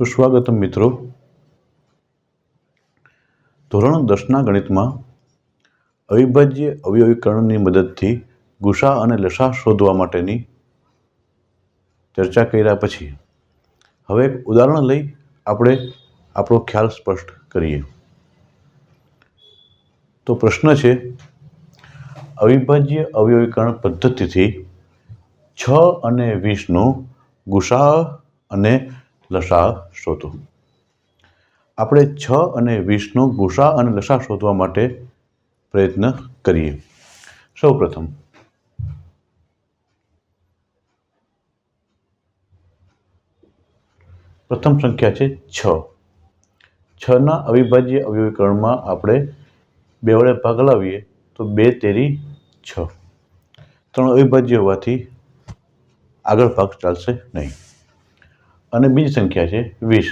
સુસ્વાગતમ મિત્રો. ધોરણ દસના ગણિતમાં અવિભાજ્ય અવયવીકરણની મદદથી ગુસા અને લસા શોધવા માટેની ચર્ચા કર્યા પછી હવે એક ઉદાહરણ લઈ આપણે આપણો ખ્યાલ સ્પષ્ટ કરીએ. તો પ્રશ્ન છે, અવિભાજ્ય અવયવીકરણ પદ્ધતિથી છ અને વીસનું ગુસા અને લસા શોધો. આપણે છ અને વીસનો ગુસા અને લસા શોધવા માટે પ્રયત્ન કરીએ. સૌ પ્રથમ પ્રથમ સંખ્યા છે છ. છના અવિભાજ્ય અવયવીકરણમાં આપણે બે વડે ભાગ લાવીએ તો બે તેરી છ. ત્રણ અવિભાજ્ય હોવાથી આગળ ભાગ ચાલશે નહીં. અને બીજી સંખ્યા છે વીસ.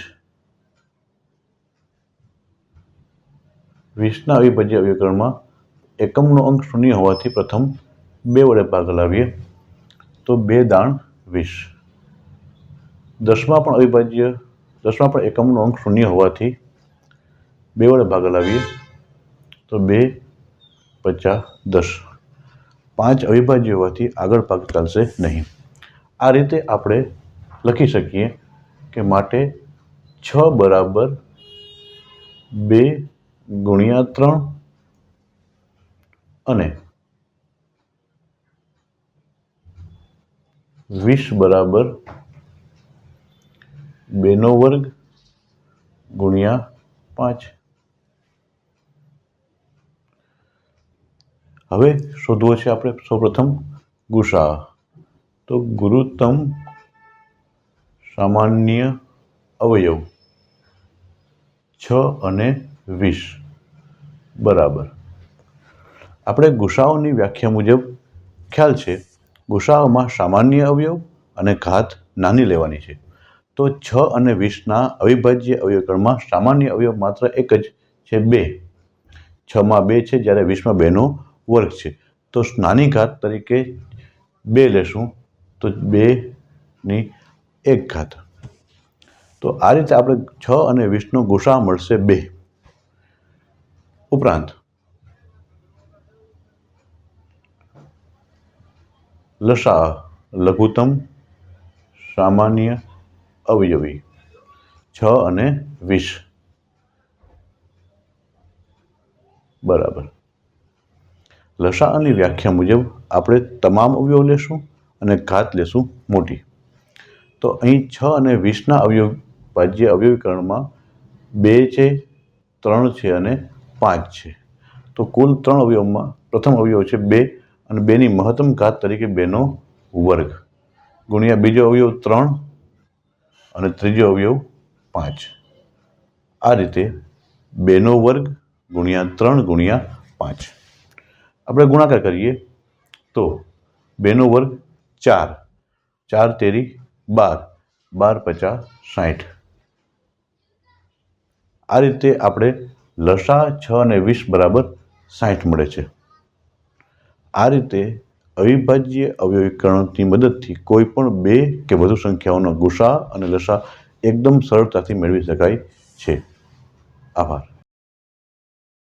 વીસના અવિભાજ્ય અવ્યકરણમાં એકમનો અંક શૂન્ય હોવાથી પ્રથમ બે વડે ભાગ લાવીએ તો બે દાણ વીસ. દસમાં પણ અવિભાજ્ય, દસમાં પણ એકમનો અંક શૂન્ય હોવાથી બે વડે ભાગ લાવીએ તો બે પચાસ દસ. પાંચ અવિભાજ્ય હોવાથી આગળ ભાગ ચાલશે નહીં. આ રીતે આપણે લખી શકીએ કે માટે છ બરાબર બે ગુણ્યા ત્રણ અને વીસ બરાબર બેનો વર્ગ ગુણ્યા પાંચ. હવે શોધવો છે આપણે સૌપ્રથમ ગુસા. તો ગુરુત્તમ સામાન્ય અવયવ. છ અને વીસ. બરાબર. આપણે ગુસાઓની વ્યાખ્યા મુજબ ખ્યાલ છે, ગુસાઓમાં સામાન્ય અવયવ અને ઘાત નાની લેવાની છે. તો છ અને વીસના અવિભાજ્ય અવયવકરણમાં સામાન્ય અવયવ માત્ર એક જ છે, બે. છમાં બે છે, જ્યારે વીસમાં બેનો વર્ગ છે. તો નાની ઘાત તરીકે બે લેશું. તો બેની એક ઘાત. તો આ રીતે આપણે છ અને વીસનો ગુસા મળશે બે. ઉપરાંત, લસા, લઘુત્તમ, સામાન્ય, અવયવી. છ અને વીસ. બરાબર. લસાઅની વ્યાખ્યા મુજબ આપણે તમામ અવયવ લેશું અને ઘાત લેશું મોટી. તો અહીં છ અને વીસના અવયવ ભાજ્ય અવયવીકરણમાં બે છે, ત્રણ છે અને પાંચ છે. તો કુલ ત્રણ અવયવમાં પ્રથમ અવયવ છે બે અને બેની મહત્તમ ઘાત તરીકે બેનો વર્ગ. ગુણ્યા બીજો અવયવ ત્રણ અને ત્રીજો અવયવ પાંચ. આ રીતે બેનો વર્ગ ગુણ્યા ત્રણ ગુણ્યા પાંચ. આપણે ગુણાકાર કરીએ તો બેનો વર્ગ ચાર. ચાર તેરી બાર. બાર પચાસ સાઠ આ રીતે આપણે લસા છ અને વીસ બરાબર સાઠ મળે છે. આ રીતે અવિભાજ્ય અવયવીકરણની મદદથી કોઈ પણ બે કે વધુ સંખ્યાઓનો ગુસા અને લસા એકદમ સરળતાથી મેળવી શકાય છે. આભાર.